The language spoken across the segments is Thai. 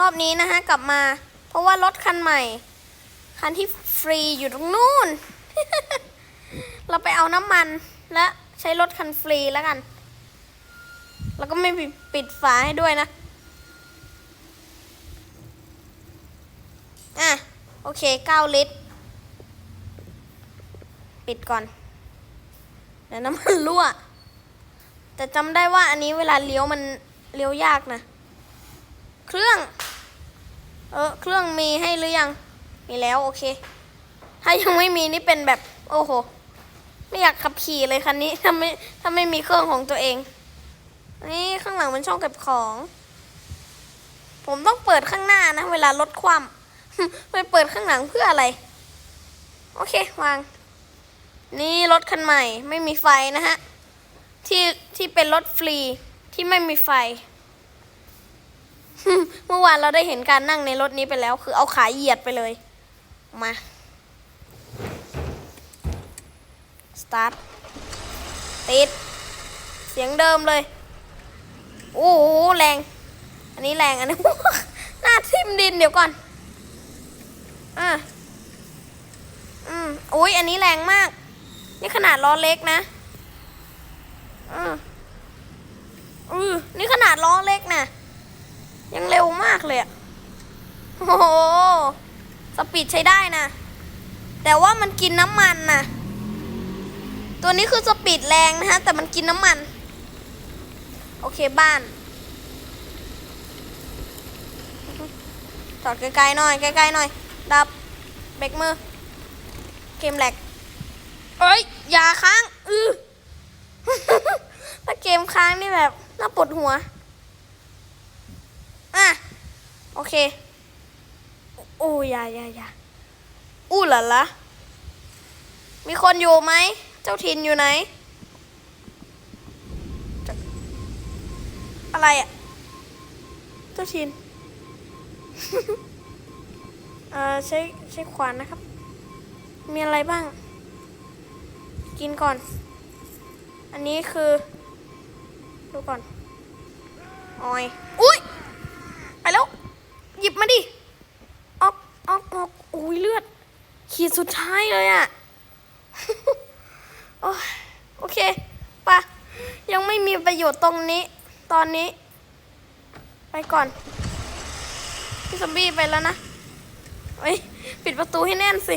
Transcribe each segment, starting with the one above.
รอบนี้นะฮะกลับมา เพราะว่ารถคันใหม่ คันที่ฟรีอยู่ตรงนู้น เราไปเอาน้ำมันและใช้รถคันฟรีแล้วกัน แล้วก็ไม่ปิดปิดฝาให้ด้วยนะอะโอเค9ลิตร ปิดก่อนเดี๋ยวน้ำมันรั่ว แต่จำได้ว่าอันนี้เวลาเลี้ยวมันเลี้ยวยากนะ เครื่อง เออเครื่องมีให้หรือยัง มีแล้วโอเค ถ้ายังไม่มีนี่เป็นแบบโอ้โห ไม่อยากขับขี่เลยคันนี้ถ้าไม่ถ้าไม่มีเครื่องของตัวเอง นี่ข้างหลังเป็นช่องเก็บของ ผมต้องเปิดข้างหน้านะ เวลารถคว่ำไปเปิดข้างหลังเพื่ออะไร โอเควาง นี่รถคันใหม่ ไม่มีไฟนะฮะ ที่ที่เป็นรถฟรีที่ไม่มีไฟ เมื่อวานเราได้เห็นการนั่งในรถนี้ไปแล้ว คือเอาขาเหยียดไปเลย มาสตาร์ทติด เสียงเดิมเลย โอ้โหแรง อันนี้แรงอันนี้ หน้าทิ่มดินเดี๋ยวก่อน อะอืมโอ้ยอันนี้แรงมาก นี่ขนาดล้อเล็กนะอืมอือนี่ขนาดล้อเล็กนะ ยังเร็วมากเลยอะโอ้โห สปีดใช้ได้นะ แต่ว่ามันกินน้ำมันนะตัวนี้คือสปีดแรงนะฮะ แต่มันกินน้ำมัน โอเคบ้านจอดไกลๆหน่อยใกล้ๆหน่อย ดับเบรกมือ เกมแหลกเอ้ย อย่าค้าง อือถ้าเกมค้างนี่แบบ น่าปวดหัว อะ โอเค โอ้ยอย่ายายาอู้หล่ะละ มีคนอยู่ไหม เจ้าถิ่นอยู่ไหน อะไรอะ เจ้าถิ่นเอ่อใช้ใช้ขวานนะครับ มีอะไรบ้าง กินก่อน อันนี้คือ ดูก่อนออย อุ้ย หยิบมาดิออกออกออกอุ้ยเลือด ขีดสุดท้ายเลยอะโอ้โอเคปะยังไม่มีประโยชน์ตรงนี้ ตอนนี้ ไปก่อน พี่ซอมบี้ไปแล้วนะเฮ้ยปิดประตูให้แน่นสิ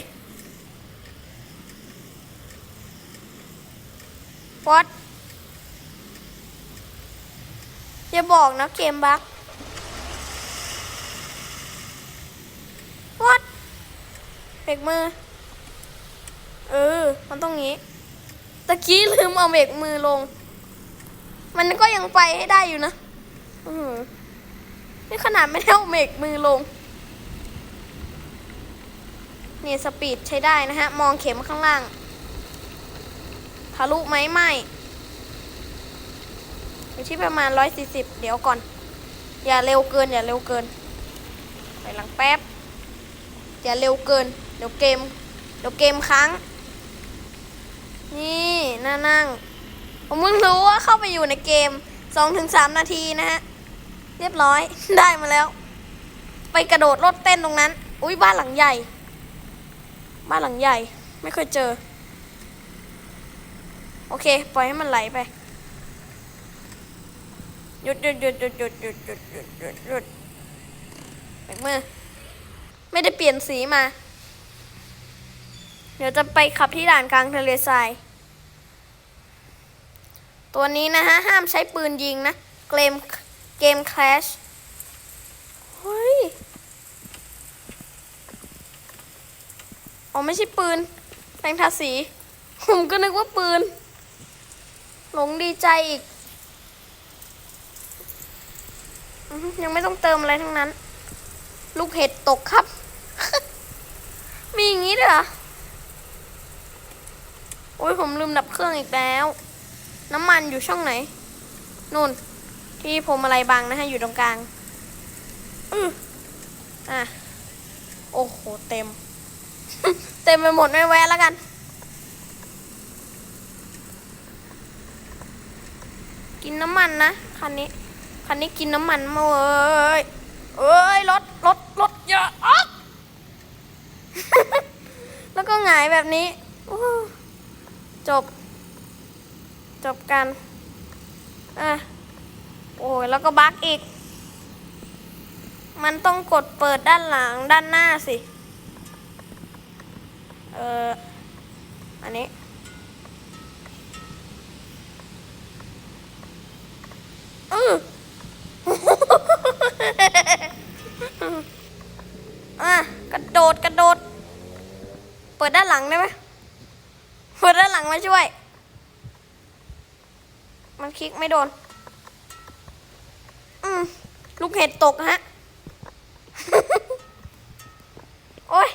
วอตอย่าบอกนะเกมบั๊กวอตเบรกมือ เออ มันต้องงี้ ตะกี้ลืมเอาเบรกมือลง มันก็ยังไปให้ได้อยู่นะอือนี่ขนาดไม่ได้เอาเบรกมือลง นี่สปีดใช้ได้นะฮะ มองเข็มข้างล่าง ทะลุไหมไม่อยู่ที่ประมาณ 140 เดี๋ยวก่อน อย่าเร็วเกิน อย่าเร็วเกิน ไปหลังแป๊บ อย่าเร็วเกิน เดี๋ยวเกม เดี๋ยวเกมค้าง นี่น่านั่ง ผมเพิ่งรู้ว่าเข้าไปอยู่ในเกม2-3นาทีนะฮะ เรียบร้อย ได้มาแล้ว ไปกระโดดรถเต้นตรงนั้น อุ้ยบ้านหลังใหญ่ บ้านหลังใหญ่ ไม่เคยเจอ โอเค ปล่อยให้มันไหลไป หยุดหยุดหยุดหยุดหยุดหยุดหยุดหยุดหยุดหยุดแบกมือไม่ได้เปลี่ยนสีมา เดี๋ยวจะไปขับที่ด่านกลางทะเลทราย ตัวนี้นะฮะ ห้ามใช้ปืนยิงนะ เกมเกมคลชเฮ้ยอ๋อไม่ใช่ปืนแปลงทาสี ผมก็นึกว่าปืน หลงดีใจอีก ยังไม่ต้องเติมอะไรทั้งนั้น ลูกเห็ดตกครับ มีอย่างนี้ด้วยเหรอ โอ้ยผมลืมดับเครื่องอีกแล้ว น้ำมันอยู่ช่องไหนนู่น ที่พรมอะไรบางนะฮะอยู่ตรงกลางอืออะโอ้โหเต็ม เต็มไปหมดไม่แวะแล้วกัน กินน้ำมันนะคันนี้คันนี้กินน้ำมันมาเอ้ยเอ้ยรถรถรถเยอะอ๊ะแล้วก็หงายแบบนี้ จบ จบกัน อะ โอ้ย แล้วก็บั๊กอีก มันต้องกดเปิดด้านหลังด้านหน้าสิ เอออันนี้ อืออะ กระโดด กระโดด เปิดด้านหลังได้ไหม เปิดด้านหลังมาช่วย มันคลิกไม่โดน อืมลูกเห็ดตกฮะ โอ้ย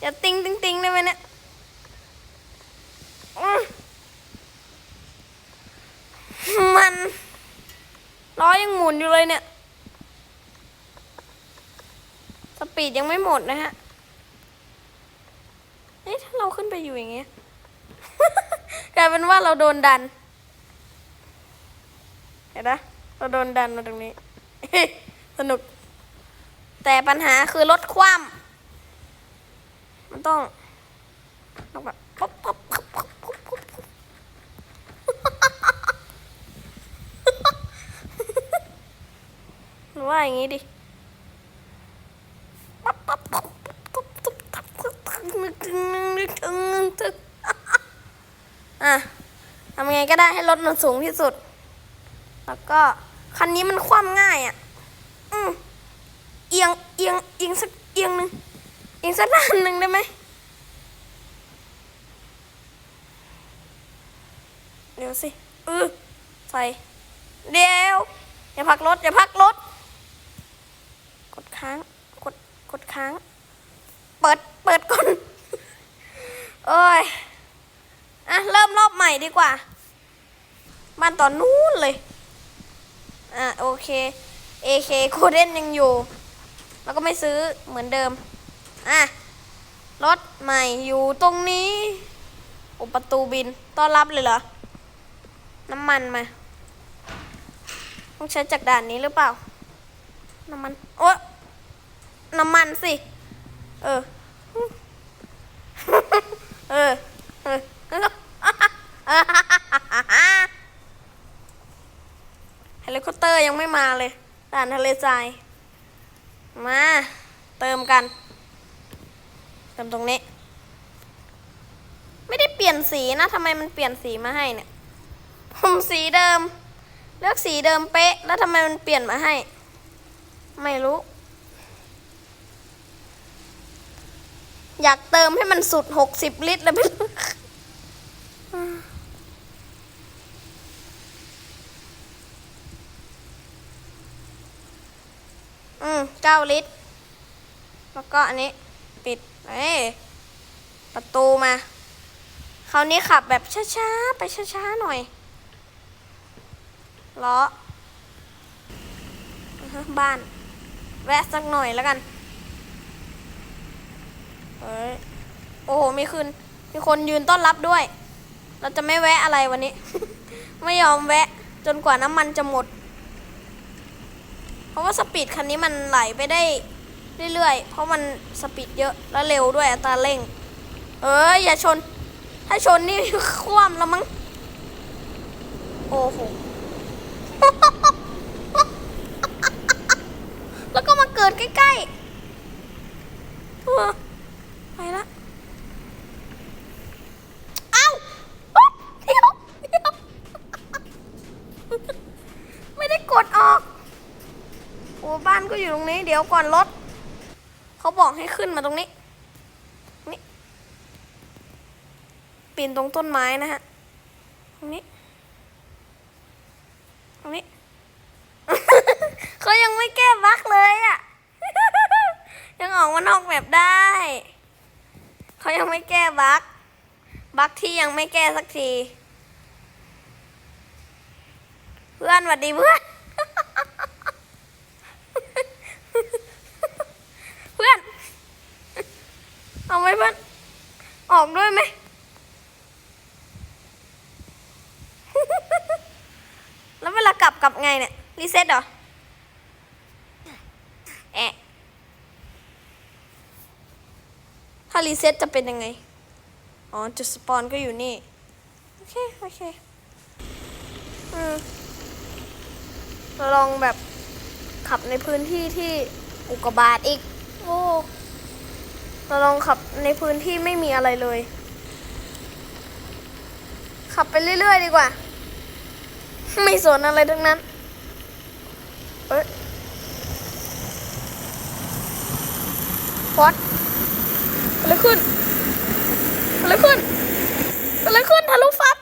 อย่าติงติงติงได้ไหมเนี่ยมันล้อยังหมุนอยู่เลยเนี่ย สปีดยังไม่หมดนะฮะ เอ๊ะถ้าเราขึ้นไปอยู่อย่างเงี้ย กลายเป็นว่าเราโดนดัน เห็นปะเราโดนดันมาตรงนี้ สนุก แต่ปัญหาคือรถคว่ำมันต้องต้องแบบปุ๊บปุ๊บปุ๊บปุ๊บปุ๊บปุ๊บปุ๊บหรือว่าอย่างงี้ดิปั๊บปั๊บปั๊บปั๊บปั๊บปั๊บปั๊บปั๊บนึกถึงนึกถึงนึกถึง อะทำยังไงก็ได้ให้รถมันสูงที่สุด แล้วก็คันนี้มันคว่ำง่ายอะ อืมเอียงเอียงเอียงสักเอียงหนึ่งเอียงสักด้านหนึ่งได้ไหมเดี๋ยวสิเออใส่เดี๋ยวอย่าพักรถอย่าพักรถ กดค้าง กดกดค้าง เปิดเปิดก่อน โอ้ย อะ เริ่มรอบใหม่ดี กว่า บ้านตอนนู้นเลย อะโอเค AK โคเดนยังอยู่ แล้วก็ไม่ซื้อเหมือนเดิม อะ รถใหม่อยู่ตรงนี้โอประตูบิน ต้อนรับเลยเหรอ น้ำมันมา ต้องใช้จากด่านนี้หรือเปล่า น้ำมัน โอ๊ะน้ำมันสิ เออ เออ เออ เฮลิคอปเตอร์ยังไม่มาเลย ด่านทะเลทราย มา เติมกัน เติมตรงนี้ ไม่ได้เปลี่ยนสีนะทำไมมันเปลี่ยนสีมาให้เนี่ย ผมสีเดิม เลือกสีเดิมเป๊ะ แล้วทำไมมันเปลี่ยนมาให้ ไม่รู้ อยากเติมให้มันสุดหกสิบลิตรเลยไม่รู้อืมเก้าลิตร แล้ว ก็อันนี้ปิดเอ้ประตูมา คราวนี้ขับแบบช้าๆ ไปช้าๆ หน่อยล้ออือฮะบ้าน แวะสักหน่อยแล้วกันเอ้ยโอ้โหมีคืนมีคนยืนต้อนรับด้วย เราจะไม่แวะอะไรวันนี้ ไม่ยอมแวะจนกว่าน้ำมันจะหมด เพราะว่าสปีดคันนี้มันไหลไปได้ เรื่อยๆ เพราะมันสปีดเยอะแล้วเร็วด้วยอัตราเร่ง เอ้ยอย่าชน ถ้าชนนี่คว่ำแล้วมั้ง โอ้โห แล้วก็มาเกิดใกล้ๆไปละเอ้าเฮ้ยเดี๋ยวเดี๋ยวไม่ได้กดออกโอ้บ้านก็อยู่ตรงนี้ เดี๋ยวก่อนรถ เขาบอกให้ขึ้นมาตรงนี้ นี่ ปีนตรงต้นไม้นะฮะ ตรงนี้ ตรงนี้ เขายังไม่แก้บั๊กเลยอะ่ะ ยังออกมานอกแบบได้ เขายังไม่แก้บั๊กบั๊กที่ยังไม่แก้สักที เพื่อนสวัสดีเพื่อน เพื่อน เอาไหมเพื่อนออกด้วยไหมแล้วเวลากลับกลับไงเนี่ย รีเซ็ตเหรอแอะถ้ารีเซ็ตจะเป็นยังไง อ๋อ จุดสปอนก็อยู่นี่ โอเค โอเค อืมลองแบบขับในพื้นที่ที่อุกกาบาตอีก โอ้ เราลองขับในพื้นที่ไม่มีอะไรเลย ขับไปเรื่อย ๆ ดีกว่า ไม่สนอะไรทั้งนั้น เอ้ยวัดอะไรขึ้นอะไรขึ้นอะไรขึ้นทะลุฟับ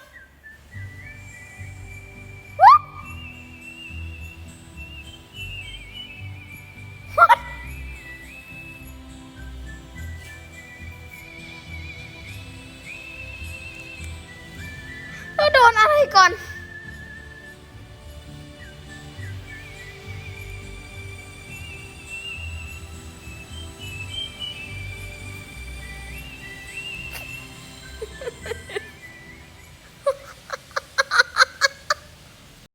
โดนอะไรก่อน